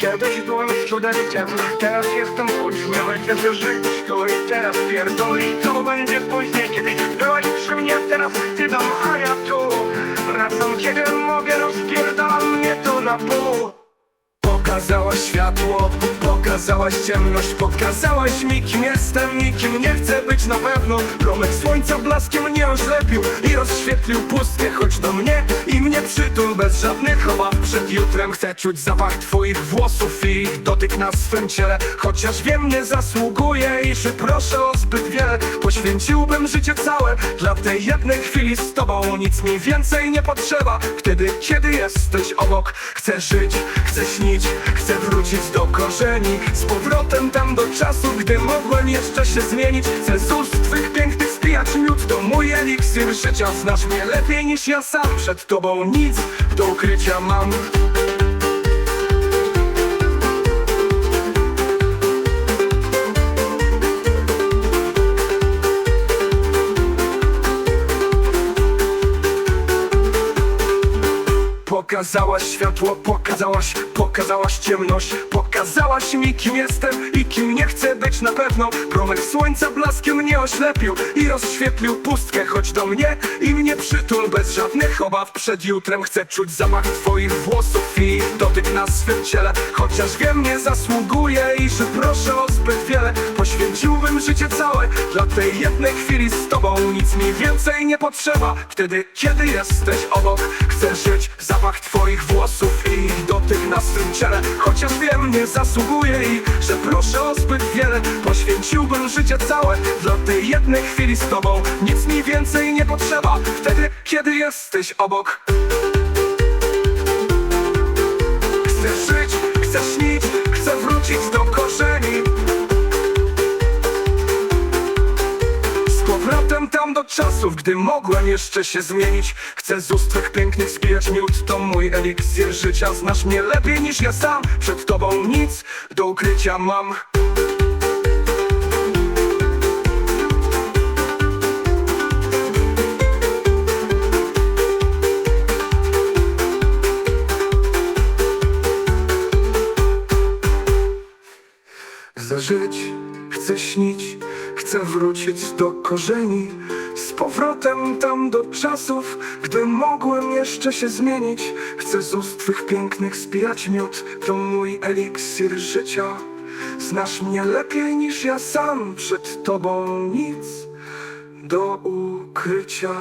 Kiedyś byłem studentem, teraz jestem uczniem Chcę żyć. Tu i teraz pierdolę I co będzie później, kiedy byłaś przy mnie Teraz ty dom, a ja tu. Wracam, kiedy mogę, rozpierdalam mnie tu na pół. Pokazałaś światło, pokazałaś ciemność Pokazałaś mi kim jestem i kim nie chcę być na pewno. Promyk słońca blaskiem mnie oślepił i rozświetlił pustkę Chodź do mnie i mnie przytul bez żadnych obaw. Przed jutrem chcę czuć zapach twoich włosów i ich dotyk na swym ciele. Chociaż wiem nie zasługuję i że proszę o zbyt wiele. Poświęciłbym życie całe dla tej jednej chwili. Z tobą Nic mi więcej nie potrzeba. Wtedy kiedy jesteś obok Chcę żyć, chcę śnić, chcę wrócić do korzeni Z powrotem tam do czasu, gdy mogłem jeszcze się zmienić. Ust twych pięknych spijać miód To mój eliksir. Życia, znasz mnie lepiej niż ja sam. Przed tobą nic do ukrycia mam Pokazałaś światło, pokazałaś, pokazałaś ciemność. Pokazałaś mi kim jestem i kim nie chcę być na pewno. Promyk słońca blaskiem mnie oślepił i rozświetlił pustkę. Chodź do mnie i mnie przytul bez żadnych obaw. Przed jutrem chcę czuć zamach twoich włosów i dotyk na swym ciele. Chociaż wiem nie zasługuję i że proszę o zbyt wiele. Poświęciłbym życie całe dla tej jednej chwili. Z tobą Nic mi więcej nie potrzeba. Wtedy kiedy jesteś obok Chcę nie zasługuję i że proszę o zbyt wiele. Poświęciłbym życie całe dla tej jednej chwili z tobą. Nic mi więcej nie potrzeba wtedy kiedy jesteś obok czasów, gdy mogłem jeszcze się zmienić. Chcę z ust twych pięknych spijać miód, to mój eliksir życia. Znasz mnie lepiej niż ja sam, przed tobą nic do ukrycia mam. Chcę żyć, chcę śnić, chcę wrócić do korzeni powrotem tam do czasów, gdy mogłem jeszcze się zmienić. Chcę z ust twych pięknych spijać miód, to mój eliksir życia. Znasz mnie lepiej niż ja sam, przed tobą nic do ukrycia.